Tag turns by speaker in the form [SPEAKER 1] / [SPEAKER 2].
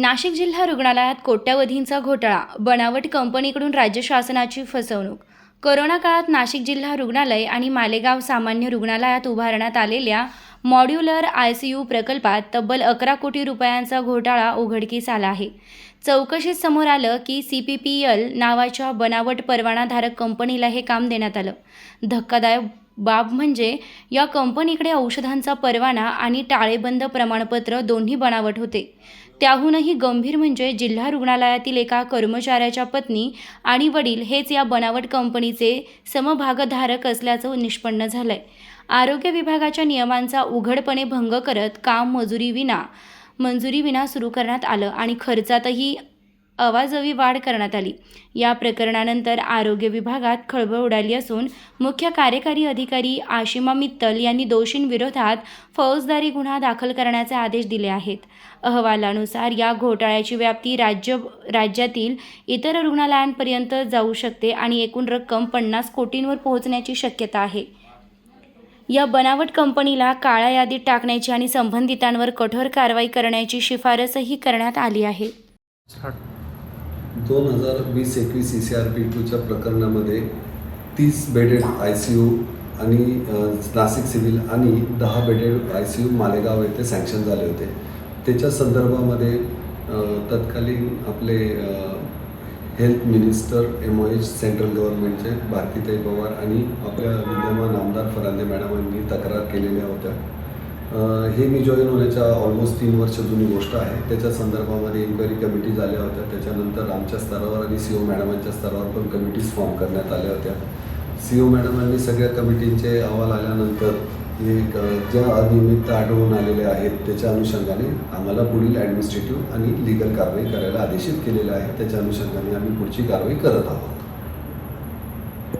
[SPEAKER 1] नाशिक जिल्हा रुग्णालयात कोट्यवधींचा घोटाळा बनावट कंपनीकडून राज्य शासनाची फसवणूक. कोरोना काळात नाशिक जिल्हा रुग्णालय आणि मालेगाव सामान्य रुग्णालयात उभारण्यात आलेल्या मॉड्युलर आय सी यू प्रकल्पात तब्बल अकरा कोटी रुपयांचा घोटाळा उघडकीस आला आहे. चौकशीत समोर आलं की सी पी पी एल नावाच्या बनावट परवानाधारक कंपनीला हे काम देण्यात आलं. धक्कादायक बाब म्हणजे या कंपनीकडे औषधांचा परवाना आणि टाळेबंद प्रमाणपत्र दोन्ही बनावट होते. त्याहूनही गंभीर म्हणजे जिल्हा रुग्णालयातील एका कर्मचाऱ्याच्या पत्नी आणि वडील हेच या बनावट कंपनीचे समभागधारक असल्याचं निष्पन्न झालंय. आरोग्य विभागाच्या नियमांचा उघडपणे भंग करत काम मजुरीविना मंजुरीविना सुरू करण्यात आलं आणि खर्चातही अवाजवी वाढ करण्यात आली. या प्रकरणानंतर आरोग्य विभागात खळबळ उडाली असून मुख्य कार्यकारी अधिकारी आशिमा मित्तल यांनी दोषींविरोधात फौजदारी गुन्हा दाखल करण्याचे आदेश दिले आहेत. अहवालानुसार या घोटाळ्याची व्याप्ती राज्य राज्यातील इतर रुग्णालयांपर्यंत जाऊ शकते आणि एकूण रक्कम पन्नास कोटींवर पोहोचण्याची शक्यता आहे. या बनावट कंपनीला काळ्या यादीत टाकण्याची आणि संबंधितांवर कठोर कारवाई करण्याची शिफारसही करण्यात आली आहे.
[SPEAKER 2] दोन हजार वीस एकवीस ई सी आर पी टूच्या प्रकरणामध्ये तीस बेडेड आय सी यू आणि नाशिक सिव्हिल आणि दहा bedded I C U Malegaon येथे सँक्शन झाले होते. त्याच्या संदर्भामध्ये तत्कालीन आपले health minister M O H central गव्हर्नमेंटचे भारतीताई पवार आणि आपल्या विद्यमान आमदार फरांदे मॅडमांनी तक्रार केलेल्या होत्या. हे मी जॉईन होण्याच्या ऑलमोस्ट तीन वर्ष जुनी गोष्ट आहे त्याच्या संदर्भामध्ये इन्क्वायरी कमिटी झाल्या होत्या. त्याच्यानंतर आमच्या स्तरावर आणि सी ओ मॅडमांच्या स्तरावर पण कमिटीज फॉर्म करण्यात आल्या होत्या. सी ओ मॅडमांनी सगळ्या कमिटींचे अहवाल आल्यानंतर हे ज्या अनियमितता आढळून आलेल्या आहेत त्याच्या अनुषंगाने आम्हाला पुढील ॲडमिनिस्ट्रेटिव्ह आणि लिगल कारवाई करायला आदेशित केलेलं आहे. त्याच्या अनुषंगाने आम्ही पुढची कारवाई करत आहोत.